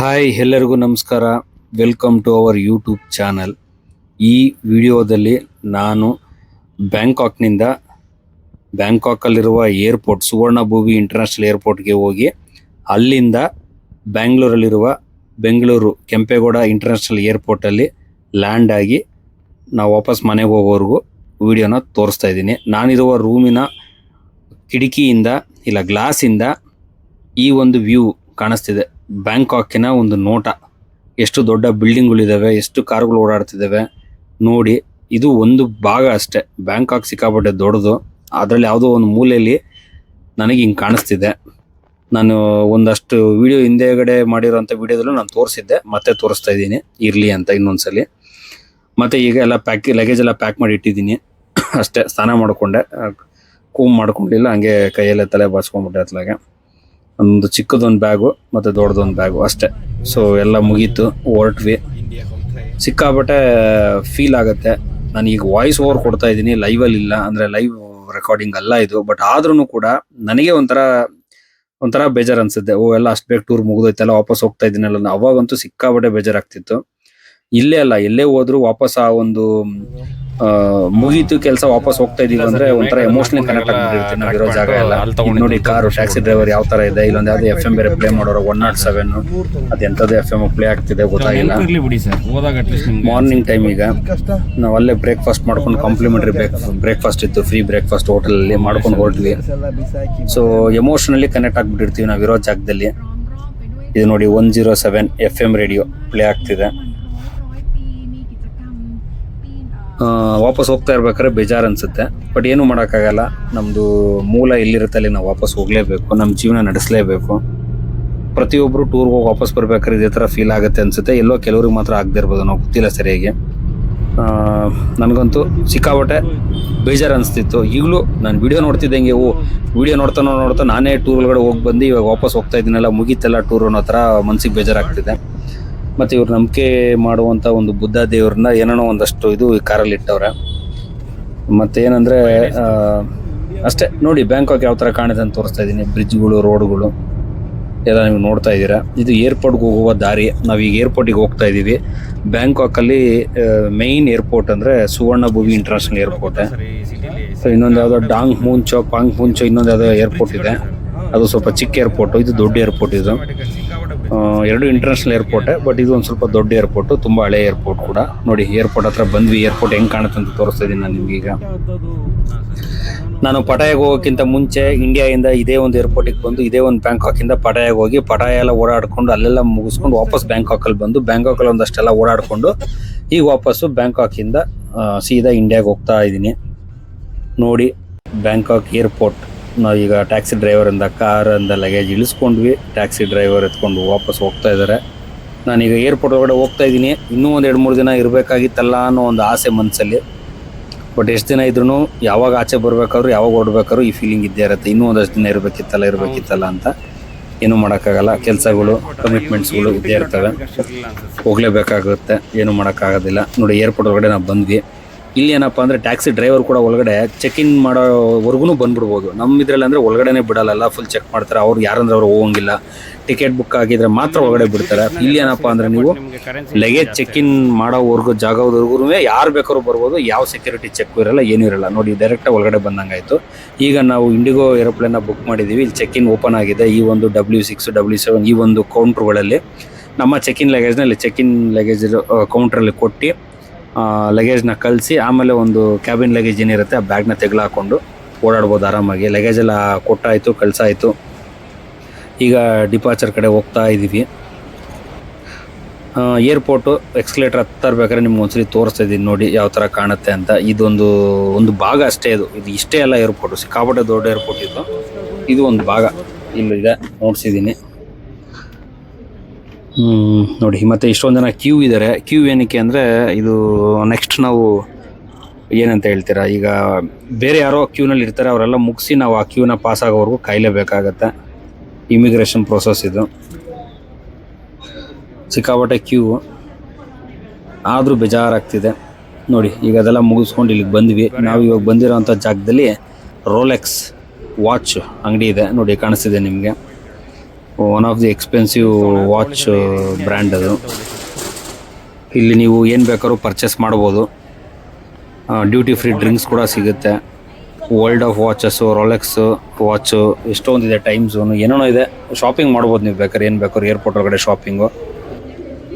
Hi, ಎಲ್ಲರಿಗೂ ನಮಸ್ಕಾರ. Welcome to our YouTube channel ಈ ವಿಡಿಯೋದಲ್ಲಿ ನಾನು ಬ್ಯಾಂಕಾಕ್ನಿಂದ ಬ್ಯಾಂಕಾಕಲ್ಲಿರುವ ಏರ್ಪೋರ್ಟ್, ಸುವರ್ಣಭೂಮಿ ಇಂಟರ್ನ್ಯಾಷನಲ್ ಏರ್ಪೋರ್ಟ್ಗೆ ಹೋಗಿ ಅಲ್ಲಿಂದ ಬ್ಯಾಂಗ್ಳೂರಲ್ಲಿರುವ ಬೆಂಗಳೂರು ಕೆಂಪೇಗೌಡ ಇಂಟರ್ನ್ಯಾಷನಲ್ ಏರ್ಪೋರ್ಟಲ್ಲಿ ಲ್ಯಾಂಡ್ ಆಗಿ ನಾವು ವಾಪಸ್ ಮನೆಗೆ ಹೋಗೋವರೆಗೂ ವಿಡಿಯೋನ ತೋರಿಸ್ತಾ ಇದ್ದೀನಿ. ನಾನಿರುವ ರೂಮಿನ ಕಿಟಕಿಯಿಂದ, ಇಲ್ಲ ಗ್ಲಾಸಿಂದ ಈ ಒಂದು ವ್ಯೂ ಕಾಣಿಸ್ತಿದೆ. ಬ್ಯಾಂಕಾಕಿನ ಒಂದು ನೋಟ. ಎಷ್ಟು ದೊಡ್ಡ ಬಿಲ್ಡಿಂಗ್ಗಳಿದಾವೆ, ಎಷ್ಟು ಕಾರುಗಳು ಓಡಾಡ್ತಿದ್ದಾವೆ ನೋಡಿ, ಇದು ಒಂದು ಭಾಗ ಅಷ್ಟೇ. ಬ್ಯಾಂಕಾಕ್ ಸಿಕ್ಕಾಪಟ್ಟೆ ದೊಡ್ಡದು. ಅದರಲ್ಲಿ ಯಾವುದೋ ಒಂದು ಮೂಲೆಯಲ್ಲಿ ನನಗೆ ಹಿಂಗೆ ಕಾಣಿಸ್ತಿದೆ. ನಾನು ಒಂದಷ್ಟು ವಿಡಿಯೋ ಹಿಂದೆಗಡೆ ಮಾಡಿರೋಂಥ ವಿಡಿಯೋದಲ್ಲೂ ನಾನು ತೋರಿಸಿದ್ದೆ. ಮತ್ತೆ ತೋರಿಸ್ತಾ ಇದ್ದೀನಿ. ಇರಲಿ ಅಂತ ಇನ್ನೊಂದ್ಸಲಿ. ಮತ್ತೆ ಈಗ ಎಲ್ಲ ಪ್ಯಾಕ್ ಲಗೇಜ್ ಎಲ್ಲ ಪ್ಯಾಕ್ ಮಾಡಿ ಇಟ್ಟಿದ್ದೀನಿ. ಅಷ್ಟೇ, ಸ್ನಾನ ಮಾಡಿಕೊಂಡೆ. ಕೂಮ್ ಮಾಡ್ಕೊಂಡಿಲ್ಲ. ಹಂಗೆ ಕೈಯಲ್ಲೇ ತಲೆ ಬಾಚ್ಕೊಂಡ್ಬಿಟ್ಟೆ ಅತ್ಲಾಗೆ ಒಂದು ಚಿಕ್ಕದೊಂದು ಬ್ಯಾಗು ಮತ್ತೆ ದೊಡ್ಡದೊಂದು ಬ್ಯಾಗು ಅಷ್ಟೇ. ಸೊ ಎಲ್ಲ ಮುಗೀತು ಹೊರಟ್ವಿ ಸಿಕ್ಕಾಬಟ್ಟೆ ಫೀಲ್ ಆಗುತ್ತೆ. ನಾನು ಈಗ ವಾಯ್ಸ್ ಓವರ್ ಕೊಡ್ತಾ ಇದ್ದೀನಿ ಲೈವಲ್ಲಿ ಇಲ್ಲ. ಅಂದ್ರೆ ಲೈವ್ ರೆಕಾರ್ಡಿಂಗ್ ಅಲ್ಲ ಇದು. ಬಟ್ ಆದ್ರೂ ಕೂಡ ನನಗೆ ಒಂಥರ ಒಂಥರ ಬೇಜಾರು ಅನ್ಸುತ್ತೆ. ಓ, ಎಲ್ಲ ಅಷ್ಟು ಬೇಗ ಟೂರ್ ಮುಗಿದೋಯ್ತಲ್ಲ, ವಾಪಸ್ ಹೋಗ್ತಾ ಇದ್ದೀನಲ್ಲ ಅವಾಗಂತೂ ಸಿಕ್ಕಾಬಟ್ಟೆ ಬೇಜಾರಾಗ್ತಿತ್ತು. ಇಲ್ಲೇ ಅಲ್ಲ, ಎಲ್ಲೇ ಹೋದ್ರು ವಾಪಸ್ ಆ ಒಂದು ಮುಗೀತು ಕೆಲಸ ವಾಪಸ್ ಹೋಗ್ತಾ ಇದೀವಿ ಅಂದ್ರೆ ಒಂಥರ ಎಮೋಷನಲ್ ಕನೆಕ್ಟ್ ಆಗ್ಬಿಟ್ಟಿರ್ತೀನಿ ನಾವಿರೋ ಜಾಗ ಎಲ್ಲ. ನೋಡಿ ಕಾರು ಟ್ಯಾಕ್ಸಿ ಡ್ರೈವರ್ ಯಾವ ತರ ಇದೆ? ಇಲ್ಲೊಂದು ಯಾವ್ದು ಎಫ್ ಎಂ ಬೇರೆ ಪ್ಲೇ ಮಾಡೋರು ಒನ್ ನಾಟ್ ಸೆವೆನ್ ಅದೆಂತದ್ದು ಎಫ್ ಎಂ ಪ್ಲೇ ಆಗ್ತಿದೆ ಗೊತ್ತಾಗಿಲ್ಲ. ಇರ್ಲಿ ಬಿಡಿ ಸರ್ ಹೋದಾಗ ಅಟ್ಲೀಸ್ಟ್ ಮಾರ್ನಿಂಗ್ ಟೈಮ್ ಈಗ. ನಾವು ಅಲ್ಲೇ ಬ್ರೇಕ್ಫಾಸ್ಟ್ ಮಾಡ್ಕೊಂಡು ಕಾಂಪ್ಲಿಮೆಂಟರಿ ಬ್ರೇಕ್ ಬ್ರೇಕ್ಫಾಸ್ಟ್ ಇತ್ತು ಫ್ರೀ ಬ್ರೇಕ್ಫಾಸ್ಟ್ ಹೋಟೆಲಲ್ಲಿ ಮಾಡ್ಕೊಂಡು ಹೊರಟ್ವಿ. ಸೊ ಎಮೋಷನಲಿ ಕನೆಕ್ಟ್ ಆಗ್ಬಿಟ್ಟಿರ್ತೀವಿ ನಾವಿರೋ ಜಾಗದಲ್ಲಿ. ಇದು ನೋಡಿ one zero seven F M radio play ಆಗ್ತಿದೆ ಆ, ವಾಪಸ್ ಹೋಗ್ತಾ ಇರ್ಬೇಕಾದ್ರೆ ಬೇಜಾರು ಅನ್ಸುತ್ತೆ. ಬಟ್ ಏನು ಮಾಡೋಕ್ಕಾಗಲ್ಲ. ನಮ್ಮದು ಮೂಲ ಎಲ್ಲಿರುತ್ತೆ ಅಲ್ಲಿ ನಾವು ವಾಪಸ್ ಹೋಗಲೇಬೇಕು. ನಮ್ಮ ಜೀವನ ನಡೆಸಲೇಬೇಕು. ಪ್ರತಿಯೊಬ್ಬರು ಟೂರ್ಗೆ ಹೋಗಿ ವಾಪಸ್ ಬರಬೇಕಾದ್ರೆ ಇದೇ ಥರ ಫೀಲ್ ಆಗುತ್ತೆ ಅನ್ಸುತ್ತೆ. ಎಲ್ಲೋ ಕೆಲವ್ರಿಗೆ ಮಾತ್ರ ಆಗದೆ ಇರ್ಬೋದು, ನಾವು ಗೊತ್ತಿಲ್ಲ ಸರಿಯಾಗಿ. ನನಗಂತೂ ಸಿಕ್ಕಾಪಟ್ಟೆ ಬೇಜಾರು ಅನಿಸ್ತಿತ್ತು. ಈಗಲೂ ನಾನು ವಿಡಿಯೋ ನೋಡ್ತಿದ್ದಂಗೆ, ಓ ವಿಡಿಯೋ ನೋಡ್ತಾನೋ ನೋಡ್ತಾ ನಾನೇ ಟೂರ್ ಒಳಗಡೆ ಹೋಗಿ ಬಂದು ಇವಾಗ ವಾಪಸ್ ಹೋಗ್ತಾ ಇದ್ದೀನಲ್ಲ, ಮುಗೀತಲ್ಲ ಟೂರ್ ಅನ್ನೋ ಥರ ಮನ್ಸಿಗೆ ಬೇಜಾರಾಗ್ತಿದೆ. ಮತ್ತು ಇವ್ರು ನಂಬಿಕೆ ಮಾಡುವಂಥ ಒಂದು ಬುದ್ಧ ದೇವ್ರನ್ನ ಏನೇನೋ ಒಂದಷ್ಟು ಇದು ಕಾರಲ್ಲಿ ಇಟ್ಟವ್ರೆ. ಮತ್ತೆ ಏನಂದ್ರೆ ಅಷ್ಟೇ ನೋಡಿ ಬ್ಯಾಂಕಾಕ್ ಯಾವ ಥರ ಕಾಣಿದೆ ಅಂತ ತೋರಿಸ್ತಾ ಇದ್ದೀನಿ. ಬ್ರಿಡ್ಜ್ಗಳು ರೋಡ್ಗಳು ಎಲ್ಲ ನೀವು ನೋಡ್ತಾ ಇದ್ದೀರಾ. ಇದು ಏರ್ಪೋರ್ಟ್ಗೆ ಹೋಗುವ ದಾರಿ. ನಾವು ಈಗ ಏರ್ಪೋರ್ಟಿಗೆ ಹೋಗ್ತಾ ಇದ್ದೀವಿ. ಬ್ಯಾಂಕಾಕಲ್ಲಿ ಮೈನ್ ಏರ್ಪೋರ್ಟ್ ಅಂದರೆ ಸುವರ್ಣಭೂಮಿ ಇಂಟರ್ನ್ಯಾಷನಲ್ ಏರ್ಪೋರ್ಟ್. ಸೊ ಇನ್ನೊಂದು ಯಾವುದೋ ಡಾಂಗ್ ಮೂಂಚೋ ಪಾಂಗ್ ಮೂಂಚೋ ಇನ್ನೊಂದು ಯಾವುದೋ ಏರ್ಪೋರ್ಟ್ ಇದೆ. ಅದು ಸ್ವಲ್ಪ ಚಿಕ್ಕ ಏರ್ಪೋರ್ಟ್. ಇದು ದೊಡ್ಡ ಏರ್ಪೋರ್ಟ್ ಇದು. ಎರಡು ಇಂಟರ್ನ್ಯಾಷನಲ್ ಏರ್ಪೋರ್ಟೇ ಬಟ್ ಇದು ಒಂದು ಸ್ವಲ್ಪ ದೊಡ್ಡ ಏರ್ಪೋರ್ಟ್ ತುಂಬ ಹಳೆ ಏರ್ಪೋರ್ಟ್ ಕೂಡ. ನೋಡಿ ಏರ್ಪೋರ್ಟ್ ಹತ್ರ ಬಂದ್ವಿ ಏರ್ಪೋರ್ಟ್ ಹೆಂಗ್ ಕಾಣುತ್ತೆ ಅಂತ ತೋರಿಸ್ತಾ ಇದ್ದೀನಿ ನಾನು ನಿಮ್ಗೆ ಈಗ. ನಾನು ಪಟಾಯಾಗ ಹೋಗೋಕ್ಕಿಂತ ಮುಂಚೆ ಇಂಡಿಯಾದಿಂದ ಇದೇ ಒಂದು ಏರ್ಪೋರ್ಟಿಗೆ ಬಂದು, ಇದೇ ಒಂದು ಬ್ಯಾಂಕಾಕಿಂದ ಪಟಾಯಾಗ ಹೋಗಿ, ಪಟಾಯ ಎಲ್ಲ ಓಡಾಡ್ಕೊಂಡು, ಅಲ್ಲೆಲ್ಲ ಮುಗಿಸ್ಕೊಂಡು ವಾಪಸ್ ಬ್ಯಾಂಕಾಕಲ್ಲಿ ಬಂದು, ಬ್ಯಾಂಕಾಕಲ್ಲಿ ಒಂದಷ್ಟೆಲ್ಲ ಓಡಾಡ್ಕೊಂಡು, ಈಗ ವಾಪಸ್ಸು ಬ್ಯಾಂಕಾಕಿಂದ ಸೀದಾ ಇಂಡಿಯಾಗೆ ಹೋಗ್ತಾ ಇದ್ದೀನಿ ನೋಡಿ, ಬ್ಯಾಂಕಾಕ್ ಏರ್ಪೋರ್ಟ್ ನಾವು ಈಗ ಟ್ಯಾಕ್ಸಿ ಡ್ರೈವರಿಂದ ಕಾರಿಂದ ಲಗೇಜ್ ಇಳಿಸ್ಕೊಂಡ್ವಿ. ಟ್ಯಾಕ್ಸಿ ಡ್ರೈವರ್ ಎತ್ಕೊಂಡು ವಾಪಸ್ ಹೋಗ್ತಾ ಇದ್ದಾರೆ ನಾನೀಗ ಏರ್ಪೋರ್ಟ್ ಒಳಗಡೆ ಹೋಗ್ತಾ ಇದ್ದೀನಿ. ಇನ್ನೂ ಒಂದು ಎರಡು ಮೂರು ದಿನ ಇರಬೇಕಾಗಿತ್ತಲ್ಲ ಅನ್ನೋ ಒಂದು ಆಸೆ ಮನಸ್ಸಲ್ಲಿ ಬಟ್ ಎಷ್ಟು ದಿನ ಇದ್ರೂ ಯಾವಾಗ ಆಚೆ ಬರಬೇಕಾದ್ರೂ, ಯಾವಾಗ ಓಡಬೇಕಾದ್ರೂ ಈ ಫೀಲಿಂಗ್ ಇದ್ದೇ ಇರುತ್ತೆ. ಇನ್ನೂ ಒಂದಷ್ಟು ದಿನ ಇರಬೇಕಿತ್ತಲ್ಲ ಇರಬೇಕಿತ್ತಲ್ಲ ಅಂತ ಏನೂ ಮಾಡೋಕ್ಕಾಗಲ್ಲ. ಕೆಲಸಗಳು ಕಮಿಟ್ಮೆಂಟ್ಸ್ಗಳು ಇದ್ದೇ ಇರ್ತವೆ. ಹೋಗಲೇಬೇಕಾಗುತ್ತೆ. ಏನು ಮಾಡೋಕ್ಕಾಗೋದಿಲ್ಲ. ನೋಡಿ ಏರ್ಪೋರ್ಟ್ ಒಳಗಡೆ ನಾವು ಬಂದ್ವಿ. ಇಲ್ಲಿ ಏನಪ್ಪ ಅಂದರೆ ಟ್ಯಾಕ್ಸಿ ಡ್ರೈವರ್ ಕೂಡ ಒಳಗಡೆ ಚೆಕ್ ಇನ್ ಮಾಡೋವರೆಗೂ ಬಂದ್ಬಿಡ್ಬೋದು. ನಮ್ಮ ಇದ್ರಲ್ಲಿ ಅಂದರೆ ಒಳಗಡೆನೆ ಬಿಡಲ್ಲ ಫುಲ್ ಚೆಕ್ ಮಾಡ್ತಾರೆ. ಅವ್ರು ಯಾರಂದ್ರೆ ಅವ್ರು ಹೋಗಂಗಿಲ್ಲ. ಟಿಕೆಟ್ ಬುಕ್ ಆಗಿದ್ರೆ ಮಾತ್ರ ಒಳಗಡೆ ಬಿಡ್ತಾರೆ. ಇಲ್ಲಿ ಏನಪ್ಪ ಅಂದರೆ ನೀವು ಲಗೇಜ್ ಚೆಕ್ ಇನ್ ಮಾಡೋವರೆಗೂ ಜಾಗದವರೆಗೂ ಯಾರು ಬೇಕಾದ್ರೂ ಬರ್ಬೋದು. ಯಾವ ಸೆಕ್ಯೂರಿಟಿ ಚೆಕ್ ಇರಲ್ಲ, ಏನೂ ಇರಲ್ಲ. ನೋಡಿ ಡೈರೆಕ್ಟಾಗಿ ಒಳಗಡೆ ಬಂದಂಗಾಯಿತು. ಈಗ ನಾವು ಇಂಡಿಗೋ ಏರೋಪ್ಲೇನ್ನ ಬುಕ್ ಮಾಡಿದ್ದೀವಿ ಇಲ್ಲಿ ಚೆಕ್ ಇನ್ ಓಪನ್ ಆಗಿದೆ. ಈ ಒಂದು ಡಬ್ಲ್ಯೂ ಸಿಕ್ಸ್ ಡಬ್ಲ್ಯೂ ಸೆವೆನ್ ಈ ಒಂದು ಕೌಂಟ್ರ್ಗಳಲ್ಲಿ ನಮ್ಮ ಚೆಕ್ ಇನ್ ಲಗೇಜ್ನಲ್ಲಿ ಚೆಕ್ ಇನ್ ಲಗೇಜ್ ಕೌಂಟ್ರಲ್ಲಿ ಕೊಟ್ಟು ಲಗೇಜ್ನ ಕಳಿಸಿ ಆಮೇಲೆ ಒಂದು ಕ್ಯಾಬಿನ್ ಲಗೇಜ್ ಏನಿರುತ್ತೆ, ಆ ಬ್ಯಾಗ್ನ ತೆಗ್ಲು ಹಾಕೊಂಡು ಓಡಾಡ್ಬೋದು ಆರಾಮಾಗಿ. ಲಗೇಜ್ ಎಲ್ಲ ಕೊಟ್ಟಾಯಿತು, ಕಳಿಸಾಯಿತು. ಈಗ ಡಿಪಾರ್ಚರ್ ಕಡೆ ಹೋಗ್ತಾ ಇದ್ದೀವಿ ಏರ್ಪೋರ್ಟು ಎಕ್ಸ್ಕಲೇಟರ್ ಹತ್ತರ್ಬೇಕಾದ್ರೆ ನಿಮ್ಗೆ ಒಂದ್ಸರಿ ತೋರಿಸ್ತಾ ಇದ್ದೀನಿ ನೋಡಿ ಯಾವ ಥರ ಕಾಣುತ್ತೆ ಅಂತ. ಇದೊಂದು, ಒಂದು ಭಾಗ ಅಷ್ಟೇ ಇದು. ಇದು ಇಷ್ಟೇ ಅಲ್ಲ ಏರ್ಪೋರ್ಟು ಸಿಕ್ಕಾಪಟ್ಟೆ ದೊಡ್ಡ ಏರ್ಪೋರ್ಟ್ ಇದು. ಇದು ಒಂದು ಭಾಗ. ಇಲ್ಲಿದೆ, ನೋಡ್ಸಿದ್ದೀನಿ. ನೋಡಿ, ಮತ್ತೆ ಇಷ್ಟೊಂದು ಜನ ಕ್ಯೂ ಇದ್ದಾರೆ ಕ್ಯೂ ಏನಕ್ಕೆ ಅಂದರೆ, ಇದು ನೆಕ್ಸ್ಟ್ ನಾವು ಏನಂತ ಹೇಳ್ತೀರಾ, ಈಗ ಬೇರೆ ಯಾರೋ ಕ್ಯೂನಲ್ಲಿ ಇರ್ತಾರೆ, ಅವರೆಲ್ಲ ಮುಗಿಸಿ ನಾವು ಆ ಕ್ಯೂನ ಪಾಸ್ ಆಗೋವರೆಗೂ ಕಾಯಲೇಬೇಕಾಗತ್ತೆ ಇಮಿಗ್ರೇಷನ್ ಪ್ರೋಸೆಸ್ ಇದು. ಸಿಕ್ಕಾಪಟ್ಟೆ ಕ್ಯೂ ಆದರೂ ಬೇಜಾರಾಗ್ತಿದೆ. ನೋಡಿ, ಈಗ ಅದೆಲ್ಲ ಮುಗಿಸ್ಕೊಂಡು ಇಲ್ಲಿಗೆ ಬಂದ್ವಿ. ನಾವು ಇವಾಗ ಬಂದಿರೋಂಥ ಜಾಗದಲ್ಲಿ ರೋಲೆಕ್ಸ್ ವಾಚ್ ಅಂಗಡಿ ಇದೆ. ನೋಡಿ, ಕಾಣಿಸ್ತಿದೆ ನಿಮಗೆ. One of the expensive watch brand ಅದು. ಇಲ್ಲಿ ನೀವು ಏನು ಬೇಕಾದ್ರೂ ಪರ್ಚೇಸ್ ಮಾಡ್ಬೋದು. ಡ್ಯೂಟಿ ಫ್ರೀ ಡ್ರಿಂಕ್ಸ್ ಕೂಡ ಸಿಗುತ್ತೆ. World of watches Rolex watch ಎಷ್ಟೊಂದಿದೆ time zone ಏನೇನೋ ಇದೆ. ಶಾಪಿಂಗ್ ಮಾಡ್ಬೋದು ನೀವು ಬೇಕಾದ್ರೆ, ಏನು ಬೇಕಾದ್ರೂ ಏರ್ಪೋರ್ಟ್ ಒಳಗಡೆ ಶಾಪಿಂಗು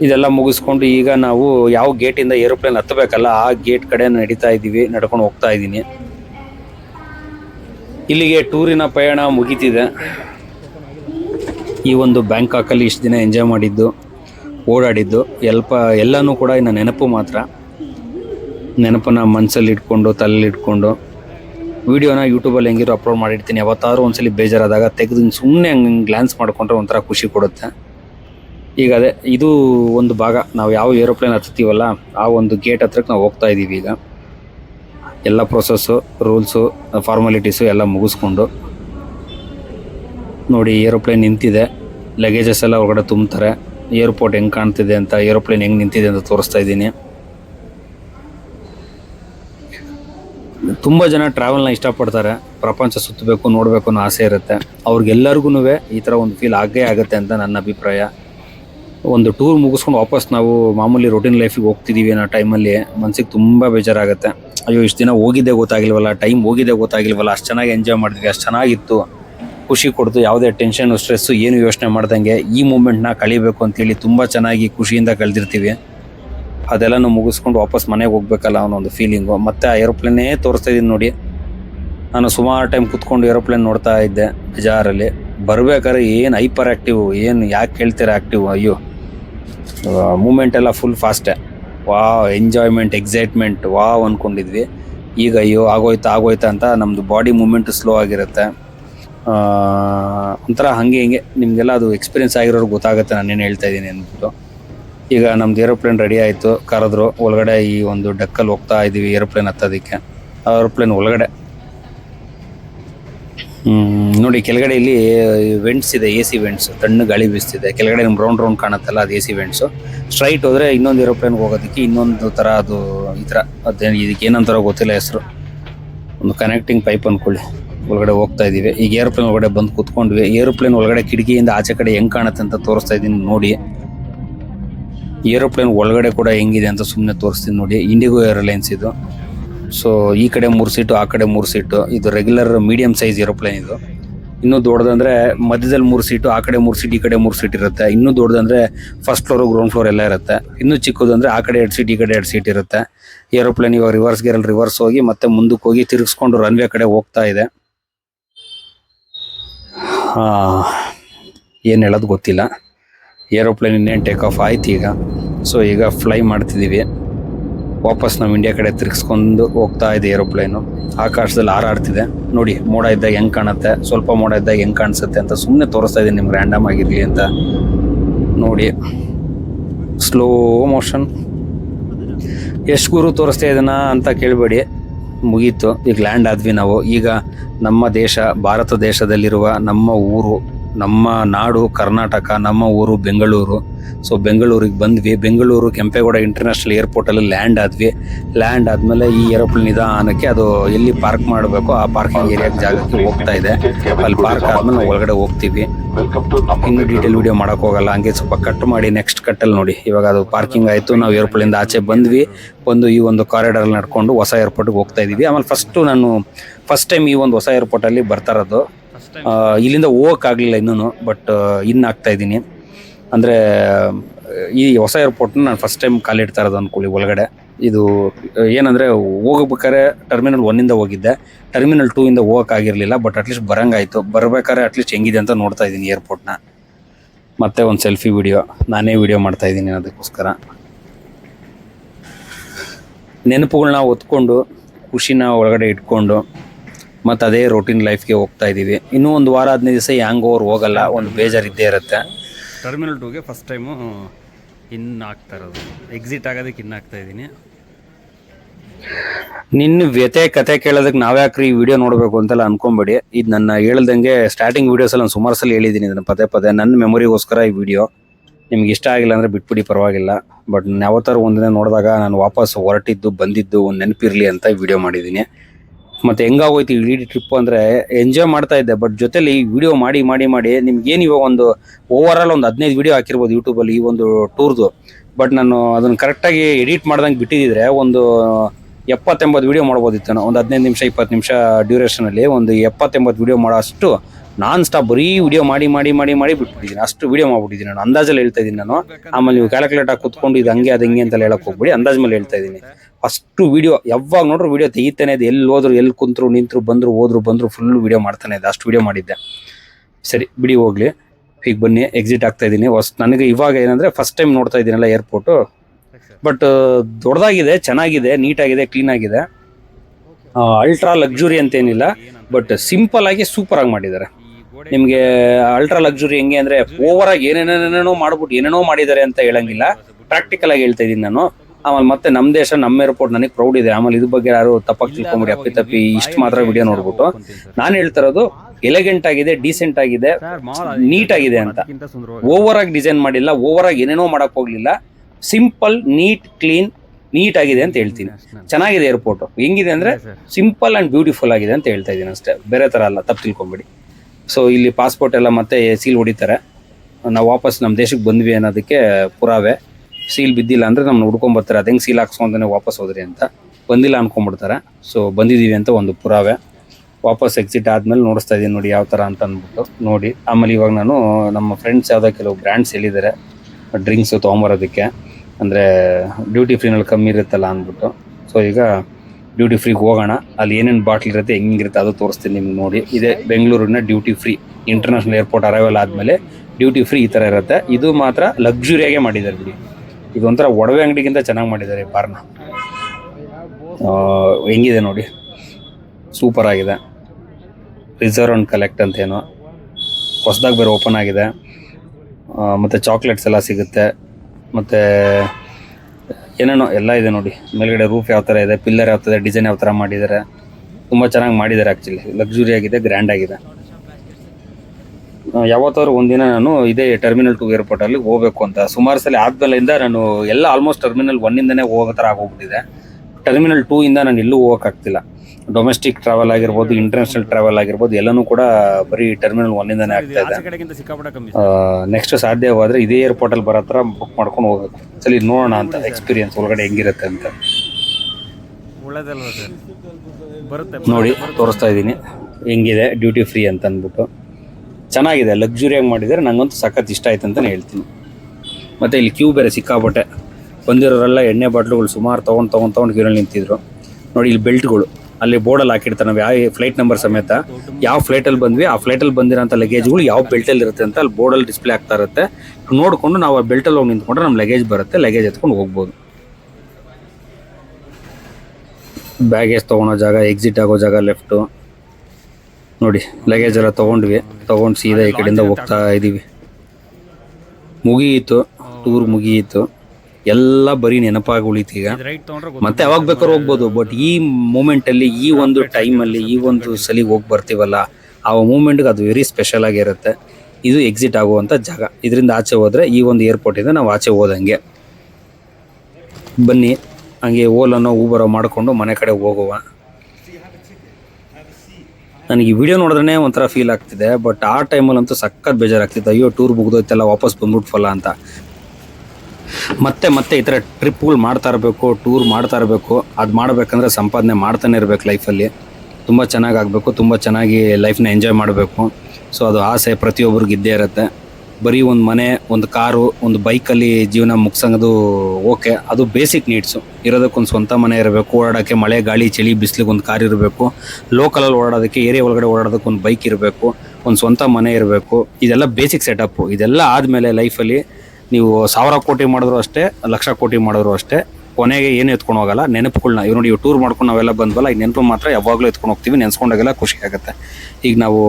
ಇದೆಲ್ಲ ಮುಗಿಸ್ಕೊಂಡು ಈಗ ನಾವು ಯಾವ ಗೇಟಿಂದ ಏರೋಪ್ಲೇನ್ ಹತ್ತಬೇಕಲ್ಲ, ಆ ಗೇಟ್ ಕಡೆ ನಡೀತಾ ಇದ್ದೀವಿ ನಡ್ಕೊಂಡು ಹೋಗ್ತಾ ಇದ್ದೀನಿ ಇಲ್ಲಿಗೆ ಟೂರಿನ ಪಯಣ ಮುಗೀತಿದೆ. ಈ ಒಂದು ಬ್ಯಾಂಕಾಕಲ್ಲಿ ಇಷ್ಟು ದಿನ ಎಂಜಾಯ್ ಮಾಡಿದ್ದು, ಓಡಾಡಿದ್ದು ಎಲ್ಪ ಎಲ್ಲನೂ ಕೂಡ ಇನ್ನು ನೆನಪು ಮಾತ್ರ. ನೆನಪನ್ನ ಮನಸ್ಸಲ್ಲಿ ಇಟ್ಕೊಂಡು ತಲೆಯಲ್ಲಿ ಇಟ್ಕೊಂಡು. ವಿಡಿಯೋನ ಯೂಟ್ಯೂಬಲ್ಲಿ ಹೆಂಗಿರೋ ಅಪ್ಲೋಡ್ ಮಾಡಿರ್ತೀನಿ. ಯಾವತ್ತಾದ್ರೂ ಒಂದ್ಸಲಿ ಬೇಜಾರಾದಾಗ ತೆಗೆದು ಸುಮ್ಮನೆ ಹಂಗೆ ಗ್ಲ್ಯಾನ್ಸ್ ಮಾಡಿಕೊಂಡ್ರೆ ಒಂಥರ ಖುಷಿ ಕೊಡುತ್ತೆ. ಈಗ ಅದೇ, ಇದು ಒಂದು ಭಾಗ. ನಾವು ಯಾವ ಏರೋಪ್ಲೇನ್ ಹತ್ತೀವಲ್ಲ, ಆ ಒಂದು ಗೇಟ್ ಹತ್ರಕ್ಕೆ ನಾವು ಹೋಗ್ತಾ ಇದ್ದೀವಿ ಈಗ. ಎಲ್ಲ ಪ್ರೊಸೆಸ್ಸು ರೂಲ್ಸು ಫಾರ್ಮಾಲಿಟೀಸು ಎಲ್ಲ ಮುಗಿಸ್ಕೊಂಡು. ನೋಡಿ, ಏರೋಪ್ಲೇನ್ ನಿಂತಿದೆ. ಲಗೇಜಸ್ ಎಲ್ಲ ಹೊರಗಡೆ ತುಂಬ್ತಾರೆ. ಏರ್ಪೋರ್ಟ್ ಹೆಂಗೆ ಕಾಣ್ತಿದೆ ಅಂತ ಏರೋಪ್ಲೇನ್ ಹೆಂಗೆ ನಿಂತಿದೆ ಅಂತ ತೋರಿಸ್ತಾ ಇದ್ದೀನಿ. ತುಂಬ ಜನ ಟ್ರಾವೆಲ್ನ ಇಷ್ಟಪಡ್ತಾರೆ. ಪ್ರಪಂಚ ಸುತ್ತಬೇಕು, ನೋಡಬೇಕು ಅನ್ನೋ ಆಸೆ ಇರುತ್ತೆ. ಅವ್ರಿಗೆಲ್ಲರಿಗೂ ಈ ಥರ ಒಂದು ಫೀಲ್ ಆಗೇ ಆಗುತ್ತೆ ಅಂತ ನನ್ನ ಅಭಿಪ್ರಾಯ. ಒಂದು ಟೂರ್ ಮುಗಿಸ್ಕೊಂಡು ವಾಪಸ್ ನಾವು ಮಾಮೂಲಿ ರೊಟೀನ್ ಲೈಫಿಗೆ ಹೋಗ್ತಿದ್ದೀವಿ ಅನ್ನೋ ಟೈಮಲ್ಲಿ ಮನ್ಸಿಗೆ ತುಂಬ ಬೇಜಾರಾಗುತ್ತೆ. ಅಯ್ಯೋ, ಇಷ್ಟು ದಿನ ಹೋಗಿದ್ದೆ ಗೊತ್ತಾಗಿಲ್ವಲ್ಲ ಟೈಮ್ ಹೋಗಿದ್ದೆ ಗೊತ್ತಾಗಿಲ್ವಲ್ಲ, ಅಷ್ಟು ಚೆನ್ನಾಗಿ ಎಂಜಾಯ್ ಮಾಡಿದ್ವಿ, ಅಷ್ಟು ಚೆನ್ನಾಗಿತ್ತು. ಖುಷಿ ಕೊಡ್ತು, ಯಾವುದೇ ಟೆನ್ಷನ್ ಸ್ಟ್ರೆಸ್ಸು ಏನು ಯೋಚನೆ ಮಾಡ್ದಂಗೆ ಈ ಮೂಮೆಂಟ್ನ ಕಳಿಬೇಕು ಅಂತೇಳಿ ತುಂಬ ಚೆನ್ನಾಗಿ ಖುಷಿಯಿಂದ ಕಳೆದಿರ್ತೀವಿ. ಅದೆಲ್ಲನೂ ಮುಗಿಸ್ಕೊಂಡು ವಾಪಸ್ ಮನೆಗೆ ಹೋಗ್ಬೇಕಲ್ಲ ಅವನ ಒಂದು ಫೀಲಿಂಗು ಮತ್ತೆ ಆ ಏರೋಪ್ಲೇನೇ ತೋರಿಸ್ತಾ ಇದ್ದೀನಿ ನೋಡಿ. ನಾನು ಸುಮಾರು ಟೈಮ್ ಕುತ್ಕೊಂಡು ಏರೋಪ್ಲೇನ್ ನೋಡ್ತಾ ಇದ್ದೆ ಬೇಜಾರಲ್ಲಿ. ಬರ್ಬೇಕಾದ್ರೆ ಏನು ಹೈಪರ್ ಆ್ಯಕ್ಟಿವ್ ಏನು ಯಾಕೆ ಹೇಳ್ತೀರಾ ಆ್ಯಕ್ಟಿವ್ ಅಯ್ಯೋ. ಮೂಮೆಂಟ್ ಎಲ್ಲ ಫುಲ್ ಫಾಸ್ಟೇ ವಾ ಎಂಜಾಯ್ಮೆಂಟ್ ಎಕ್ಸೈಟ್ಮೆಂಟ್ ವಾವ್ ಅಂದ್ಕೊಂಡಿದ್ವಿ ಈಗ ಅಯ್ಯೋ, ಆಗೋಯ್ತಾ ಆಗೋಯ್ತಾ ಅಂತ ನಮ್ಮದು ಬಾಡಿ ಮೂಮೆಂಟ್ ಸ್ಲೋ ಆಗಿರುತ್ತೆ. ಒಂಥರ ಹಾಗೆ ಹಿಂಗೆ ನಿಮಗೆಲ್ಲ ಅದು ಎಕ್ಸ್ಪೀರಿಯನ್ಸ್ ಆಗಿರೋರು ಗೊತ್ತಾಗುತ್ತೆ ನಾನು ಏನು ಹೇಳ್ತಾ ಇದ್ದೀನಿ ಅಂದ್ಬಿಟ್ಟು. ಈಗ ನಮ್ದು ಏರೋಪ್ಲೇನ್ ರೆಡಿ ಆಯಿತು, ಕರೆದ್ರು. ಒಳಗಡೆ ಈ ಒಂದು ಡಕ್ಕಲ್ಲಿ ಹೋಗ್ತಾ ಇದ್ದೀವಿ ಏರೋಪ್ಲೇನ್ ಹತ್ತೋದಕ್ಕೆ. ಏರೋಪ್ಲೇನ್ ಒಳಗಡೆ. ನೋಡಿ ಕೆಳಗಡೆ ಇಲ್ಲಿ ವೆಂಟ್ಸ್ ಇದೆ ಎ ಸಿ ವೆಂಟ್ಸ್ ತಣ್ಣು ಗಾಳಿ ಬೀಸ್ತಿದೆ. ಕೆಳಗಡೆ ನಿಮ್ಗೆ ರೌಂಡ್ ರೌಂಡ್ ಕಾಣುತ್ತಲ್ಲ, ಅದು ಎ ಸಿ ವೆಂಟ್ಸು ಸ್ಟ್ರೈಟ್ ಹೋದರೆ ಇನ್ನೊಂದು ಏರೋಪ್ಲೇನ್ಗೆ ಹೋಗೋದಕ್ಕೆ ಇನ್ನೊಂದು ಥರ ಅದು ಈ ಥರ ಅದೇನು ಇದಕ್ಕೆ ಏನಂತಾರೋ ಗೊತ್ತಿಲ್ಲ ಹೆಸರು. ಒಂದು ಕನೆಕ್ಟಿಂಗ್ ಪೈಪ್ ಅಂದ್ಕೊಳ್ಳಿ ಒಳಗಡೆ ಹೋಗ್ತಾ ಇದೀವಿ ಈಗ ಏರೋಪ್ಲೇನ್ ಒಳಗಡೆ ಬಂದು ಕುತ್ಕೊಂಡ್ವಿ. ಏರೋಪ್ಲೇನ್ ಒಳಗಡೆ ಕಿಟಕಿಯಿಂದ ಆಚೆ ಕಡೆ ಹೆಂಗ್ ಕಾಣುತ್ತೆ ಅಂತ ತೋರಿಸ್ತಾ ಇದ್ದೀನಿ ನೋಡಿ. ಏರೋಪ್ಲೇನ್ ಒಳಗಡೆ ಕೂಡ ಹೆಂಗಿದೆ ಅಂತ ಸುಮ್ಮನೆ ತೋರಿಸ್ತೀನಿ ನೋಡಿ. ಇಂಡಿಗೋ ಏರ್ಲೈನ್ಸ್ ಇದು. ಸೊ ಈ ಕಡೆ ಮೂರು ಸೀಟು ಆ ಕಡೆ ಮೂರು ಸೀಟು ಇದು ರೆಗ್ಯುಲರ್ ಮೀಡಿಯಂ ಸೈಜ್ ಏರೋಪ್ಲೇನ್ ಇದು. ಇನ್ನೂ ದೊಡ್ಡದಂದ್ರೆ ಮಧ್ಯದಲ್ಲಿ ಮೂರು ಸೀಟು ಆ ಕಡೆ ಮೂರು ಸೀಟ್ ಈ ಕಡೆ ಮೂರು ಸೀಟ್ ಇರುತ್ತೆ. ಇನ್ನೂ ದೊಡ್ಡದಂದ್ರೆ ಫಸ್ಟ್ ಫ್ಲೋರ್ ಗ್ರೌಂಡ್ ಫ್ಲೋರ್ ಎಲ್ಲ ಇರುತ್ತೆ. ಇನ್ನೂ ಚಿಕ್ಕದಂದ್ರೆ ಆ ಕಡೆ ಎರಡು ಸೀಟ್ ಈ ಕಡೆ ಎರಡು ಸೀಟ್ ಇರುತ್ತೆ. ಏರೋಪ್ಲೇನ್ ಇವಾಗ ರಿವರ್ಸ್ ಗೇರಲ್ಲಿ ರಿವರ್ಸ್ ಹೋಗಿ ಮತ್ತೆ ಮುಂದಕ್ಕೆ ಹೋಗಿ ತಿರುಗಿಸ್ಕೊಂಡು ರನ್ವೇ ಕಡೆ ಹೋಗ್ತಾ ಇದೆ. ಏನು ಹೇಳೋದು ಗೊತ್ತಿಲ್ಲ. ಏರೋಪ್ಲೇನ್ ಇನ್ನೇನು ಟೇಕ್ ಆಫ್ ಆಯ್ತು ಈಗ. ಸೊ ಈಗ ಫ್ಲೈ ಮಾಡ್ತಿದ್ದೀವಿ. ವಾಪಸ್ ನಾವು ಇಂಡಿಯಾ ಕಡೆ ತಿರ್ಗಿಸ್ಕೊಂಡು ಹೋಗ್ತಾ ಇದೆ ಏರೋಪ್ಲೇನು ಆಕಾಶದಲ್ಲಿ ಹಾರಾಡ್ತಿದೆ. ನೋಡಿ, ಮೋಡ ಇದ್ದಾಗ ಹೆಂಗೆ ಕಾಣುತ್ತೆ? ಸ್ವಲ್ಪ ಮೋಡ ಇದ್ದಾಗ ಹೆಂಗೆ ಕಾಣಿಸುತ್ತೆ ಅಂತ ಸುಮ್ಮನೆ ತೋರಿಸ್ತಾ ಇದ್ದೀನಿ ನಿಮ್ಗೆ ರ್ಯಾಂಡಮ್ ಆಗಿರಲಿ ಅಂತ. ನೋಡಿ ಸ್ಲೋ ಮೋಷನ್ ಎಷ್ಟು ಗುರು ತೋರಿಸ್ತಾ ಇದನ್ನ ಅಂತ ಕೇಳಬೇಡಿ. ಮುಗೀತು. ಈಗ ಲ್ಯಾಂಡ್ ಆದ್ವಿ ನಾವು. ಈಗ ನಮ್ಮ ದೇಶ, ಭಾರತ ದೇಶದಲ್ಲಿರುವ ನಮ್ಮ ಊರು, ನಮ್ಮ ನಾಡು ಕರ್ನಾಟಕ, ನಮ್ಮ ಊರು ಬೆಂಗಳೂರು ಸೊ ಬೆಂಗಳೂರಿಗೆ ಬಂದ್ವಿ. ಬೆಂಗಳೂರು ಕೆಂಪೇಗೌಡ ಇಂಟರ್ನ್ಯಾಷನಲ್ ಏರ್ಪೋರ್ಟಲ್ಲಿ ಲ್ಯಾಂಡ್ ಆದ್ವಿ. ಲ್ಯಾಂಡ್ ಆದಮೇಲೆ ಈ ಏರೋಪ್ಲೇನ್ ನಿಧಾನಕ್ಕೆ ಅದು ಎಲ್ಲಿ ಪಾರ್ಕ್ ಮಾಡಬೇಕು ಆ ಪಾರ್ಕಿಂಗ್ ಏರಿಯಾ ಜಾಗಕ್ಕೆ ಹೋಗ್ತಾ ಇದೆ. ಅಲ್ಲಿ ಪಾರ್ಕ್ ಆದಮೇಲೆ ನಾವು ಒಳಗಡೆ ಹೋಗ್ತೀವಿ. ಇನ್ನು ಡೀಟೇಲ್ ವಿಡಿಯೋ ಮಾಡೋಕೆ ಹೋಗಲ್ಲ. ಹಂಗೆ ಸ್ವಲ್ಪ ಕಟ್ ಮಾಡಿ ನೆಕ್ಸ್ಟ್ ಕಟ್ಟಲ್ಲಿ ನೋಡಿ. ಇವಾಗ ಅದು ಪಾರ್ಕಿಂಗ್ ಆಯಿತು. ನಾವು ಏರ್ಪೋರ್ಟಿಂದ ಆಚೆ ಬಂದ್ವಿ. ಒಂದು ಈ ಒಂದು ಕಾರಿಡಾರ್ ನಡ್ಕೊಂಡು ಹೊಸ ಏರ್ಪೋರ್ಟ್ಗೆ ಹೋಗ್ತಾ ಇದೀವಿ ಆಮೇಲೆ ಫಸ್ಟು ನಾನು ಫಸ್ಟ್ ಟೈಮ್ ಈ ಒಂದು ಹೊಸ ಏರ್ಪೋರ್ಟಲ್ಲಿ ಬರ್ತಾ ಇರೋದು. ಇಲ್ಲಿಂದ ಹೋಗೋಕ್ಕಾಗಲಿಲ್ಲ ಇನ್ನೂ ಬಟ್ ಇನ್ನು ಆಗ್ತಾ ಇದ್ದೀನಿ. ಅಂದರೆ, ಈ ಹೊಸ ಏರ್ಪೋರ್ಟ್ನ ನಾನು ಫಸ್ಟ್ ಟೈಮ್ ಕಾಲಿಡ್ತಾ ಇರೋದು ಅಂದ್ಕೊಳ್ಳಿ ಒಳಗಡೆ. ಇದು, ಏನಂದರೆ, ಹೋಗ್ಬೇಕಾದ್ರೆ ಟರ್ಮಿನಲ್ ಒನ್ನಿಂದ ಹೋಗಿದ್ದೆ. ಟರ್ಮಿನಲ್ ಟೂ ಇಂದ ಹೋಗೋಕ್ಕಾಗಿರಲಿಲ್ಲ ಬಟ್ ಅಟ್ಲೀಸ್ಟ್ ಬರಂಗಾಯಿತು. ಬರ್ಬೇಕಾದ್ರೆ ಅಟ್ಲೀಸ್ಟ್ ಹೆಂಗಿದೆ ಅಂತ ನೋಡ್ತಾ ಇದ್ದೀನಿ ಏರ್ಪೋರ್ಟ್ನ ಮತ್ತೆ ಒಂದು ಸೆಲ್ಫಿ ವಿಡಿಯೋ ನಾನೇ ವಿಡಿಯೋ ಮಾಡ್ತಾ ಇದ್ದೀನಿ ಅದಕ್ಕೋಸ್ಕರ ನೆನಪುಗಳನ್ನ ಒತ್ಕೊಂಡು ಖುಷಿನ ಒಳಗಡೆ ಇಟ್ಕೊಂಡು, ಮತ್ತು ಅದೇ ರೊಟೀನ್ ಲೈಫ್ಗೆ ಹೋಗ್ತಾ ಇದ್ದೀವಿ ಇನ್ನೂ ಒಂದು ವಾರ, ಹದಿನೈದು ದಿವಸ ಹ್ಯಾಂಗ್ ಓವರ್ ಹೋಗಲ್ಲ, ಒಂದು ಬೇಜಾರಿದ್ದೇ ಇರುತ್ತೆ. ಟರ್ಮಿನಲ್ ಟೂಗೆ ಫಸ್ಟ್ ಟೈಮು ಇನ್ ಆಗ್ತಾ ಇರೋದು. ಎಕ್ಸಿಟ್ ಆಗೋದಕ್ಕೆ ಇನ್ ಆಗ್ತಾ ಇದ್ದೀನಿ. ನಿನ್ನ ವ್ಯತೆ ಕತೆ ಕೇಳೋದಕ್ಕೆ ನಾವ್ಯಾಕ್ರಿ ಈ ವಿಡಿಯೋ ನೋಡಬೇಕು ಅಂತೆಲ್ಲ ಅನ್ಕೊಂಬೇಡಿ. ಇದು ನನ್ನ ಹೇಳ್ದಂಗೆ ಸ್ಟಾರ್ಟಿಂಗ್ ವೀಡಿಯೋಸಲ್ಲಿ ನಾನು ಸುಮಾರು ಸಲ ಹೇಳಿದ್ದೀನಿ ಇದನ್ನು ಪದೇ ಪದೇ. ನನ್ನ ಮೆಮೊರಿಗೋಸ್ಕರ ಈ ವಿಡಿಯೋ ನಿಮ್ಗೆ ಇಷ್ಟ ಆಗಿಲ್ಲ ಅಂದರೆ ಬಿಟ್ಬಿಡಿ, ಪರವಾಗಿಲ್ಲ. ಬಟ್ ಯಾವತ್ತಾರು ಒಂದಿನ ನೋಡಿದಾಗ ನಾನು ವಾಪಸ್ ಹೊರಟಿದ್ದು, ಬಂದಿದ್ದು ಒಂದು ನೆನಪಿರಲಿ ಅಂತ ವಿಡಿಯೋ ಮಾಡಿದ್ದೀನಿ. ಮತ್ತೆ ಹೆಂಗಾಗೋಯ್ತು ಇಡೀ ಟ್ರಿಪ್ ಅಂದ್ರೆ ಎಂಜಾಯ್ ಮಾಡ್ತಾ ಇದ್ದೆ. ಬಟ್ ಜೊತೆಲಿ ವಿಡಿಯೋ ಮಾಡಿ ಮಾಡಿ ಮಾಡಿ ನಿಮ್ಗೆ ಏನು ಇವಾಗ ಒಂದು ಓವರ್ ಒಂದು ಹದಿನೈದು ವಿಡಿಯೋ ಹಾಕಿರ್ಬೋದು ಯೂಟ್ಯೂಬಲ್ಲಿ ಈ ಒಂದು ಟೂರ್ದು ಬಟ್ ನಾನು ಅದನ್ನು ಕರೆಕ್ಟಾಗಿ ಎಡಿಟ್ ಮಾಡ್ದಂಗೆ ಬಿಟ್ಟಿದ್ರೆ ಒಂದು ಎಪ್ಪತ್ತೆಂಬತ್ತು ವಿಡಿಯೋ ಮಾಡ್ಬೋದಿತ್ತು ನಾನು. ಒಂದು ಹದಿನೈದು ನಿಮಿಷ, ಇಪ್ಪತ್ತು ನಿಮಿಷ ಡ್ಯೂರೇಷನಲ್ಲಿ ಒಂದು ಎಪ್ಪತ್ತೆಂಬತ್ತು ವಿಡಿಯೋ ಮಾಡೋ ಅಷ್ಟು ನಾನ್ ಸ್ಟಾಪ್ ಬರೀ ವಿಡಿಯೋ ಮಾಡಿ ಮಾಡಿ ಮಾಡಿ ಮಾಡಿ ಬಿಟ್ಬಿಟ್ಟಿದ್ದೀನಿ ಅಷ್ಟು ವಿಡಿಯೋ ಮಾಡ್ಬಿಟ್ಟಿದ್ದೀನಿ ನಾನು. ಅಂದಾಜಲ್ಲಿ ಹೇಳ್ತಾ ಇದ್ದೀನಿ ನಾನು. ಆಮೇಲೆ ನೀವು ಕ್ಯಾಲ್ಕುಲೇಟ್ ಆಗಿ ಕುತ್ಕೊಂಡು ಇದು ಹಂಗೆ, ಅದು ಹಿಂಗೆ ಅಂತ ಹೇಳಕ್ ಹೋಗ್ಬಿಡಿ. ಅಂದಾಜ್ ಮೇಲೆ ಹೇಳ್ತಾ ಇದ್ದೀನಿ. ಅಷ್ಟು ವಿಡಿಯೋ ಯಾವಾಗ ನೋಡ್ರು ವಿಡಿಯೋ ತೆಗಿತಾನೆ ಇದೆ. ಎಲ್ಲಿ ಹೋದ್ರು, ಎಲ್ಲಿ ಕುಂತ್ರು, ನಿಂತ್ರು, ಬಂದ್ರು, ಹೋದ್ರು, ಬಂದ್ರು ಫುಲ್ ವಿಡಿಯೋ ಮಾಡ್ತಾನೆ ಇದೆ. ಅಷ್ಟು ವಿಡಿಯೋ ಮಾಡಿದ್ದೆ. ಸರಿ, ಬಿಡಿ, ಹೋಗ್ಲಿ. ಈಗ ಬನ್ನಿ ಎಕ್ಸಿಟ್ ಆಗ್ತಾ ಇದ್ದೀನಿ. ಹೊಸ ನನಗೆ ಇವಾಗ ಏನಂದ್ರೆ ಫಸ್ಟ್ ಟೈಮ್ ನೋಡ್ತಾ ಇದ್ದೀನಲ್ಲ ಏರ್ಪೋರ್ಟು ಬಟ್ ದೊಡ್ಡದಾಗಿದೆ ಚೆನ್ನಾಗಿದೆ, ನೀಟಾಗಿದೆ ಕ್ಲೀನ್ ಆಗಿದೆ. ಅಲ್ಟ್ರಾ ಲಕ್ಸುರಿ ಅಂತೇನಿಲ್ಲ ಬಟ್ ಸಿಂಪಲ್ ಆಗಿ ಸೂಪರ್ ಆಗಿ ಮಾಡಿದ್ದಾರೆ. ನಿಮಗೆ ಅಲ್ಟ್ರಾ ಲಕ್ಸುರಿ ಹೆಂಗೆ ಅಂದರೆ ಓವರಾಗಿ ಏನೇನೇನೇನೋ ಮಾಡ್ಬಿಟ್ಟು, ಏನೇನೋ ಮಾಡಿದ್ದಾರೆ ಅಂತ ಹೇಳಂಗಿಲ್ಲ. ಪ್ರಾಕ್ಟಿಕಲ್ ಆಗಿ ಹೇಳ್ತಾ ಇದ್ದೀನಿ ನಾನು. ಆಮೇಲೆ ಮತ್ತೆ ನಮ್ಮ ದೇಶ ನಮ್ಮ ಏರ್ಪೋರ್ಟ್ ನನಗೆ ಪ್ರೌಡ್ ಇದೆ. ಆಮೇಲೆ ಇದ್ರ ಬಗ್ಗೆ ಯಾರು ತಪ್ಪಾಗಿ ತಿಳ್ಕೊಂಬಿಡಿ. ಅಪ್ಪಿ ತಪ್ಪಿ ಇಷ್ಟು ಮಾತ್ರ ವಿಡಿಯೋ ನೋಡ್ಬಿಟ್ಟು. ನಾನು ಹೇಳ್ತಾ ಇರೋದು ಎಲೆಗೆಂಟ್ ಆಗಿದೆ ಡೀಸೆಂಟ್ ಆಗಿದೆ ನೀಟ್ ಆಗಿದೆ. ಅಂತ. ಓವರ್ ಆಗಿ ಡಿಸೈನ್ ಮಾಡಿಲ್ಲ ಓವರ್ ಆಗಿ ಏನೇನೋ ಮಾಡಕ್ ಹೋಗ್ಲಿಲ್ಲ. ಸಿಂಪಲ್ ನೀಟ್ ಕ್ಲೀನ್ ನೀಟ್ ಆಗಿದೆ ಅಂತ ಹೇಳ್ತೀನಿ. ಚೆನ್ನಾಗಿದೆ ಏರ್ಪೋರ್ಟ್ ಹೆಂಗಿದೆ ಅಂದ್ರೆ ಸಿಂಪಲ್ ಅಂಡ್ ಬ್ಯೂಟಿಫುಲ್ ಆಗಿದೆ ಅಂತ ಹೇಳ್ತಾ ಇದ್ದೀನಿ ಅಷ್ಟೇ. ಬೇರೆ ತರ ಅಲ್ಲ ತಪ್ಪು ತಿಳ್ಕೊಂಬಿಡಿ. ಸೊ ಇಲ್ಲಿ ಪಾಸ್ಪೋರ್ಟ್ ಎಲ್ಲ ಮತ್ತೆ ಸೀಲ್ ಹೊಡಿತಾರೆ. ನಾವು ವಾಪಸ್ ನಮ್ಮ ದೇಶಕ್ಕೆ ಬಂದ್ವಿ ಅನ್ನೋದಕ್ಕೆ ಪುರಾವೆ. ಸೀಲ್ ಬಿದ್ದಿಲ್ಲ ಅಂದ್ರೆ ನಮ್ಮನ್ನ ಹುಡ್ಕೊಂಡ್ ಬರ್ತಾರೆ. ಅದ್ ಹೆಂಗ್ ಸೀಲ್ ಹಾಕ್ಸ್ಕೊಂತಾನೆ ವಾಪಸ್ ಹೋದ್ರಿ ಅಂತ. ಬಂದಿಲ್ಲ ಅನ್ಕೊಂಡ್ಬಿಡ್ತಾರೆ. ಸೊ ಬಂದಿದೀವಿ ಅಂತ ಒಂದು ಪುರಾವೆ. ವಾಪಸ್ ಎಕ್ಸಿಟ್ ಆದ್ಮೇಲೆ ನೋಡಿಸ್ತಾ ಇದೀನಿ ನೋಡಿ ಯಾವ ತರ ಅಂತ ಅಂದ್ಬಿಟ್ಟು ನೋಡಿ. ಆಮೇಲೆ ಇವಾಗ ನಾನು ನಮ್ಮ ಫ್ರೆಂಡ್ಸ್ ಯಾವುದೋ ಕೆಲವು ಬ್ರ್ಯಾಂಡ್ಸ್ ಹೇಳಿದ್ದಾರೆ ಡ್ರಿಂಕ್ಸ್ ತೊಗೊಂಬರೋದಕ್ಕೆ. ಅಂದರೆ ಡ್ಯೂಟಿ ಫ್ರೀನಲ್ಲಿ ಕಮ್ಮಿ ಇರುತ್ತಲ್ಲ ಅಂದ್ಬಿಟ್ಟು. ಸೊ ಈಗ ಡ್ಯೂಟಿ ಫ್ರೀಗೆ ಹೋಗೋಣ. ಅಲ್ಲಿ ಏನೇನು ಬಾಟ್ಲ್ ಇರುತ್ತೆ ಹೆಂಗಿರುತ್ತೆ ಅದು ತೋರಿಸ್ತೀನಿ ನಿಮ್ಗೆ ನೋಡಿ. ಇದೇ ಬೆಂಗಳೂರಿನ duty free international airport arrival ಆದಮೇಲೆ ಡ್ಯೂಟಿ ಫ್ರೀ ಈ ಥರ ಇರುತ್ತೆ. ಇದು ಮಾತ್ರ ಲಕ್ಸುರಿಯಾಗೆ ಮಾಡಿದ್ದಾರೆ ಬಿಡಿ. ಇದು ಒಂಥರ ಒಡವೆ ಅಂಗಡಿಗಿಂತ ಚೆನ್ನಾಗಿ ಮಾಡಿದ್ದಾರೆ ಈ ಬಾರ್ನ ಹೆಂಗಿದೆ ನೋಡಿ. ಸೂಪರ್ ಆಗಿದೆ. ರಿಸರ್ವ್ ಅಂಡ್ ಕಲೆಕ್ಟ್ ಅಂತೇನೋ. ಹೊಸದಾಗಿ ಬೇರೆ ಓಪನ್ ಆಗಿದೆ. ಮತ್ತು ಚಾಕ್ಲೇಟ್ಸ್ ಎಲ್ಲ ಸಿಗುತ್ತೆ. ಮತ್ತು ಏನೇನೋ ಎಲ್ಲ ಇದೆ ನೋಡಿ. ಮೇಲ್ಗಡೆ ರೂಫ್ ಯಾವ ಥರ ಇದೆ ಪಿಲ್ಲರ್ ಯಾವ ಥರ ಡಿಸೈನ್ ಯಾವ ಥರ ಮಾಡಿದ್ದಾರೆ. ತುಂಬ ಚೆನ್ನಾಗಿ ಮಾಡಿದ್ದಾರೆ ಆ್ಯಕ್ಚುಲಿ ಲಕ್ಸುರಿ ಆಗಿದೆ ಗ್ರ್ಯಾಂಡ್ ಆಗಿದೆ. ಯಾವತ್ತಾದ್ರೂ ಒಂದಿನ ನಾನು ಇದೇ ಟರ್ಮಿನಲ್ ಟು ಏರ್ಪೋರ್ಟಲ್ಲಿ ಹೋಗ್ಬೇಕು ಅಂತ. ಸುಮಾರು ಸಲ ಆದ್ಮೇಲಿಂದ ನಾನು ಎಲ್ಲ ಆಲ್ಮೋಸ್ಟ್ ಟರ್ಮಿನಲ್ ಒನ್ನಿಂದನೇ ಹೋಗೋ ಥರ ಆಗೋಗ್ಬಿಟ್ಟಿದೆ ಟರ್ಮಿನಲ್ ಟೂ ಇಂದ ನಾನು ಎಲ್ಲೂ ಹೋಗೋಕ್ಕಾಗ್ತಿಲ್ಲ ಡೊಮೆಸ್ಟಿಕ್ ಟ್ರಾವೆಲ್ ಆಗಿರ್ಬೋದು ಇಂಟರ್ನ್ಯಾಷನಲ್ ಟ್ರಾವೆಲ್ ಆಗಿರ್ಬೋದು ಎಲ್ಲನೂ ಕೂಡ ಬರೀ ಟರ್ಮಿನಲ್ ಒನ್ನಿಂದನೇ ಆಗ್ತಾ ಇದೆ. ನೆಕ್ಸ್ಟ್ ಸಾಧ್ಯವಾದ್ರೆ ಇದೇ ಏರ್ಪೋರ್ಟಲ್ಲಿ ಬರೋ ಹತ್ರ ಬುಕ್ ಮಾಡ್ಕೊಂಡು ಹೋಗಬೇಕು. ಸರಿ ನೋಡೋಣ ಅಂತ ಎಕ್ಸ್ಪೀರಿಯನ್ಸ್ ಒಳಗಡೆ ಹೆಂಗಿರುತ್ತೆ ಅಂತ. ನೋಡಿ ತೋರಿಸ್ತಾ ಇದ್ದೀನಿ. ಹೆಂಗಿದೆ? ಡ್ಯೂಟಿ ಫ್ರೀ ಅಂತ ಅಂದ್ಬಿಟ್ಟು. ಚೆನ್ನಾಗಿದೆ ಲಕ್ಸುರಿಯಾಗಿ ಮಾಡಿದರೆ ನನಗಂತೂ ಸಖತ್ ಇಷ್ಟ ಆಯ್ತು ಅಂತಲೇ ಹೇಳ್ತೀನಿ. ಮತ್ತು ಇಲ್ಲಿ ಕ್ಯೂ ಬೇರೆ ಸಿಕ್ಕಾಪಟ್ಟೆ. ಬಂದಿರೋರೆಲ್ಲ ಎಣ್ಣೆ ಬಾಟ್ಲುಗಳು ಸುಮಾರು ತೊಗೊಂಡು ತೊಗೊಂಡು ತೊಗೊಂಡು ಕ್ಯೂರಲ್ಲಿ ನಿಂತಿದ್ರು. ನೋಡಿ ಇಲ್ಲಿ ಬೆಲ್ಟ್ಗಳು, ಅಲ್ಲಿ ಬೋರ್ಡಲ್ಲಿ ಹಾಕಿರ್ತಾರೆ ನಾವು ಯಾವ ಫ್ಲೈಟ್ ನಂಬರ್ ಸಮೇತ. ಯಾವ ಫ್ಲೈಟಲ್ಲಿ ಬಂದ್ವಿ, ಆ ಫ್ಲೈಟಲ್ಲಿ ಬಂದಿರೋಂಥ ಲಗೇಜ್ಗಳು ಯಾವ ಬೆಲ್ಟಲ್ಲಿ ಇರುತ್ತೆ ಅಂತ ಅಲ್ಲಿ ಬೋರ್ಡಲ್ಲಿ ಡಿಸ್ಪ್ಲೇ ಆಗ್ತಾ ಇರುತ್ತೆ. ನೋಡಿಕೊಂಡು ನಾವು ಆ ಬೆಲ್ಟಲ್ಲಿ ಹೋಗಿ ನಿಂತ್ಕೊಂಡ್ರೆ ನಮ್ಮ ಲಗೇಜ್ ಬರುತ್ತೆ ಲಗೇಜ್ ಎತ್ಕೊಂಡು ಹೋಗ್ಬೋದು. ಬ್ಯಾಗೇಜ್ ತೊಗೊಳೋ ಜಾಗ ಎಕ್ಸಿಟ್ ಆಗೋ ಜಾಗ ಲೆಫ್ಟು ನೋಡಿ ಲಗೇಜ್ ಎಲ್ಲ ತೊಗೊಂಡ್ವಿ. ತೊಗೊಂಡು ಸೀದಾ ಈ ಕಡೆಯಿಂದ ಹೋಗ್ತಾ ಇದ್ದೀವಿ ಮುಗಿಯಿತು ಟೂರ್ ಮುಗಿಯಿತು. ಎಲ್ಲ ಬರೀ ನೆನಪಾಗಿ ಉಳಿತು ಈಗ. ಮತ್ತೆ ಯಾವಾಗ ಬೇಕಾದ್ರೂ ಹೋಗ್ಬೋದು ಬಟ್ ಈ ಮೂಮೆಂಟಲ್ಲಿ ಈ ಒಂದು ಟೈಮಲ್ಲಿ ಈ ಒಂದು ಸಲಿಗೆ ಹೋಗಿ ಬರ್ತೀವಲ್ಲ, ಆ ಮೂಮೆಂಟ್ಗೆ ಅದು ವೆರಿ ಸ್ಪೆಷಲ್ ಆಗಿರುತ್ತೆ ಇದು ಎಕ್ಸಿಟ್ ಆಗುವಂಥ ಜಾಗ. ಇದರಿಂದ ಆಚೆ ಹೋದರೆ ಈ ಒಂದು ಏರ್ಪೋರ್ಟಿಂದ ನಾವು ಆಚೆ ಹೋದಂಗೆ. ಬನ್ನಿ, ಹಂಗೆ ಓಲನೋ ಊಬರೋ ಮಾಡಿಕೊಂಡು ಮನೆ ಕಡೆ ಹೋಗುವ. ನನಗೆ ಈ ವಿಡಿಯೋ ನೋಡಿದ್ರೆ ಒಂಥರ ಫೀಲ್ ಆಗ್ತಿದೆ ಬಟ್ ಆ ಟೈಮಲ್ಲಂತೂ ಸಖತ್ ಬೇಜಾರಾಗ್ತಿತ್ತು. ಅಯ್ಯೋ ಟೂರ್ ಮುಗ್ದೋಯ್ತಲ್ಲ, ವಾಪಸ್ ಫಲ ಅಂತ. ಮತ್ತೆ ಮತ್ತೆ ಈ ಥರ ಟ್ರಿಪ್ಗಳು ಮಾಡ್ತಾ ಇರಬೇಕು ಟೂರ್ ಮಾಡ್ತಾ ಇರಬೇಕು. ಅದು ಮಾಡಬೇಕಂದ್ರೆ ಸಂಪಾದನೆ ಮಾಡ್ತಾನೆ ಇರಬೇಕು ಲೈಫಲ್ಲಿ ತುಂಬ ಚೆನ್ನಾಗಿ ಆಗಬೇಕು, ತುಂಬ ಚೆನ್ನಾಗಿ ಲೈಫ್ನ ಎಂಜಾಯ್ ಮಾಡಬೇಕು. ಸೊ ಅದು ಆಸೆ ಪ್ರತಿಯೊಬ್ಬರಿಗೆ ಇದ್ದೇ ಇರುತ್ತೆ. ಬರೀ ಒಂದು ಮನೆ, ಒಂದು ಕಾರು, ಒಂದು ಬೈಕಲ್ಲಿ ಜೀವನ ಮುಗ್ಸಂಗದು ಓಕೆ ಅದು ಬೇಸಿಕ್ ನೀಡ್ಸು ಇರೋದಕ್ಕೊಂದು ಸ್ವಂತ ಮನೆ ಇರಬೇಕು, ಓಡಾಡೋಕ್ಕೆ ಮಳೆ, ಗಾಳಿ, ಚಳಿ, ಬಿಸಿಲಿಗೆ ಒಂದು ಕಾರ್ ಇರಬೇಕು. ಲೋಕಲಲ್ಲಿ ಓಡಾಡೋದಕ್ಕೆ ಏರಿಯಾ ಒಳಗಡೆ ಓಡಾಡೋದಕ್ಕೆ ಒಂದು ಬೈಕ್ ಇರಬೇಕು, ಒಂದು ಸ್ವಂತ ಮನೆ ಇರಬೇಕು. ಇದೆಲ್ಲ ಬೇಸಿಕ್ ಸೆಟಪ್ಪು ಇದೆಲ್ಲ ಆದಮೇಲೆ ಲೈಫಲ್ಲಿ ನೀವು ಸಾವಿರ ಕೋಟಿ ಮಾಡಿದ್ರು ಅಷ್ಟೇ, ಲಕ್ಷ ಕೋಟಿ ಮಾಡಿದ್ರು ಅಷ್ಟೇ. ಕೊನೆಗೆ ಏನು ಎತ್ಕೊಂಡು ಹೋಗಲ್ಲ ನೆನಪುಗಳನ್ನ ಇವ್ ನೋಡಿ ಇವ್ ಟೂರ್ ಮಾಡ್ಕೊಂಡು ನಾವೆಲ್ಲ ಬಂದ್ವಲ್ಲ ಈಗ ನೆನಪು ಮಾತ್ರ ಯಾವಾಗಲೂ ಎತ್ಕೊಂಡು ಹೋಗ್ತೀವಿ, ನೆನ್ಸ್ಕೊಂಡಾಗೆಲ್ಲ ಖುಷಿ ಆಗುತ್ತೆ. ಈಗ ನಾವು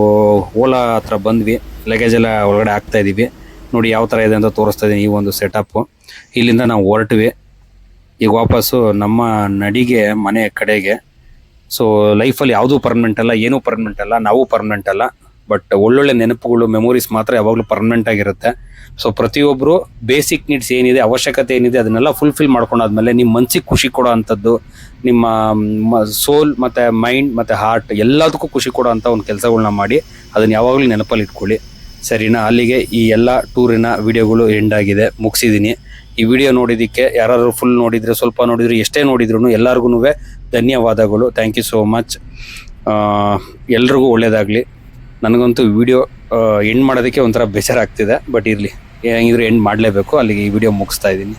ಓಲಾ ಹತ್ರ ಬಂದ್ವಿ ಲಗೇಜ್ ಎಲ್ಲ ಒಳಗಡೆ ಹಾಕ್ತಾ ಇದ್ದೀವಿ ನೋಡಿ ಯಾವ ಥರ ಇದೆ ಅಂತ ತೋರಿಸ್ತಾ ಇದ್ದೀನಿ ಈ ಒಂದು ಸೆಟಪ್ಪು ಇಲ್ಲಿಂದ ನಾವು ಹೊರಟ್ವಿ. ಈಗ ವಾಪಸ್ಸು ನಮ್ಮ ನಡಿಗೆ ಮನೆ ಕಡೆಗೆ. ಸೊ ಲೈಫಲ್ಲಿ ಯಾವುದೂ ಪರ್ಮನೆಂಟ್ ಅಲ್ಲ, ಏನೂ ಪರ್ಮನೆಂಟ್ ಅಲ್ಲ, ನಾವು ಪರ್ಮನೆಂಟ್ ಅಲ್ಲ. ಬಟ್ ಒಳ್ಳೊಳ್ಳೆ ನೆನಪುಗಳು ಮೆಮೊರೀಸ್ ಮಾತ್ರ ಯಾವಾಗಲೂ ಪರ್ಮನೆಂಟ್ ಆಗಿರುತ್ತೆ. ಸೊ ಪ್ರತಿಯೊಬ್ಬರು ಬೇಸಿಕ್ ನೀಡ್ಸ್ ಏನಿದೆ, ಅವಶ್ಯಕತೆ ಏನಿದೆ, ಅದನ್ನೆಲ್ಲ ಫುಲ್ಫಿಲ್ ಮಾಡ್ಕೊಂಡಾದ್ಮೇಲೆ ನಿಮ್ಮ ಮನ್ಸಿಗೆ ಖುಷಿ ಕೊಡೋ ಅಂಥದ್ದು ನಿಮ್ಮ ಸೋಲ್ ಮತ್ತು ಮೈಂಡ್ ಮತ್ತು ಹಾರ್ಟ್ ಎಲ್ಲದಕ್ಕೂ ಖುಷಿ ಕೊಡೋ ಅಂಥ ಒಂದು ಕೆಲಸಗಳನ್ನ ಮಾಡಿ ಅದನ್ನ ಯಾವಾಗಲೂ ನೆನಪಲ್ಲಿ ಇಟ್ಕೊಳ್ಳಿ. ಸರಿನಾ? ಅಲ್ಲಿಗೆ ಈ ಎಲ್ಲ ಟೂರಿನ ವಿಡಿಯೋಗಳು ಎಂಡ್ ಆಗಿದೆ ಮುಗಿಸಿದ್ದೀನಿ ಈ ವಿಡಿಯೋ ನೋಡಿದ್ದಕ್ಕೆ ಯಾರಾದರೂ ಫುಲ್ ನೋಡಿದರೆ, ಸ್ವಲ್ಪ ನೋಡಿದ್ರು, ಎಷ್ಟೇ ನೋಡಿದ್ರು ಎಲ್ಲರಿಗೂ ಧನ್ಯವಾದಗಳು. ಥ್ಯಾಂಕ್ ಯು ಸೋ ಮಚ್ ಎಲ್ರಿಗೂ ಒಳ್ಳೆಯದಾಗಲಿ ನನಗಂತೂ ವಿಡಿಯೋ ಎಂಡ್ ಮಾಡೋದಕ್ಕೆ ಒಂಥರ ಬೇಜಾರಾಗ್ತಿದೆ ಬಟ್ ಇರಲಿ. ಹೆಂಗಿದ್ರು ಎಂಡ್ ಮಾಡಲೇಬೇಕು ಅಲ್ಲಿಗೆ ಈ ವಿಡಿಯೋ ಮುಗಿಸ್ತಾ ಇದ್ದೀನಿ.